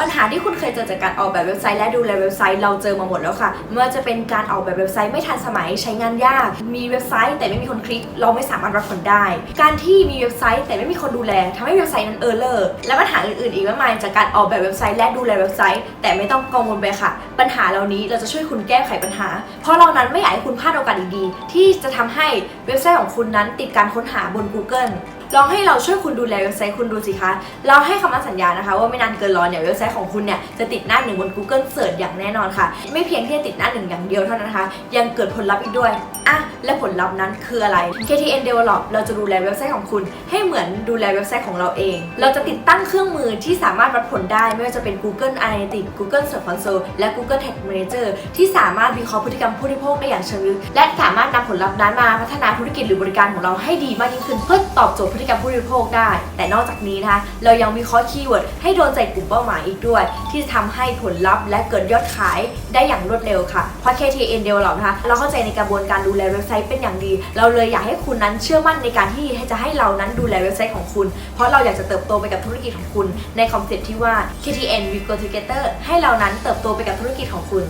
ปัญหาที่คุณเคยเจอจากการออกแบบเว็บไซต์และดูแลเว็บไซต์เราเจอมาหมดแล้วค่ะไม่ว่าจะเป็นการออกแบบเว็บไซต์ไม่ทันสมัยใช้งานยาก มีเว็บไซต์แต่ไม่มีคนคลิก เราไม่สามารถรับผลได้ การที่มีเว็บไซต์แต่ไม่มีคนดูแลทำให้เว็บไซต์นั้นเออร์เลอร์และปัญหาอื่นๆอีกมากมายจากการออกแบบเว็บไซต์และดูแลเว็บไซต์ แต่ไม่ต้องกังวลไปค่ะ ปัญหาเหล่านี้เราจะช่วยคุณแก้ไขปัญหา เพราะเรานั้นไม่อยากให้คุณพลาดโอกาสดีๆที่จะทำให้ เว็บไซต์ของคุณนั้นติดการค้นหาบน Google ลองให้เราช่วยคุณดูแลเว็บไซต์คุณดูสิคะ เราให้คำมั่นสัญญานะคะ ว่าไม่นานเกินรอเนี่ยเว็บไซต์ของคุณเนี่ยจะติดหน้าหนึ่งบน Google Search อย่างแน่นอนค่ะ ไม่เพียงที่จะติดหน้าหนึ่งอย่างเดียวเท่านั้นนะคะ ยังเกิดผลลัพธ์อีกด้วยอะและผลลัพธ์นั้นคืออะไร KTN Develop เราจะดูแลเว็บไซต์ของคุณ ให้เหมือนดูแลเว็บไซต์ของเราเอง เราจะติดตั้งเครื่องมือที่สามารถวัดผลได้ ไม่ว่าจะเป็น Google Analytics Google Search Console และ Google Tag Manager ที่สามารถวิเคราะห์พฤติกรรมผู้บริโภคได้อย่างเชิงลึกและสามารถนำผลลัพธ์นั้นมาพัฒนาธุรกิจหรือบริการของเราให้ดีมากยิ่งขึ้นเพื่อตอบโจทย์พฤติกรรมผู้บริโภคได้ แต่นอกจากนี้นะคะเรายังวิเคราะห์คีย์เวิร์ดให้โดนใจกลุ่มเป้าหมายอีกด้วย ที่จะทำให้ผลลัพธ์และเกิดยอดขายได้อย่างรวดเร็วค่ะเพราะ KTN Develop นะคะเราเข้าใจในกระบวนการดูแลเว็บไซต์เป็นอย่างดี เราเลยอยากให้คุณนั้นเชื่อมั่นในการที่จะให้เรานั้นดูแลเว็บไซต์ของคุณ เพราะเราอยากจะเติบโตไปกับธุรกิจของคุณ ในคอนเซ็ปที่ว่า KTN We Go Together ให้เรานั้นเติบโตไปกับธุรกิจของคุณ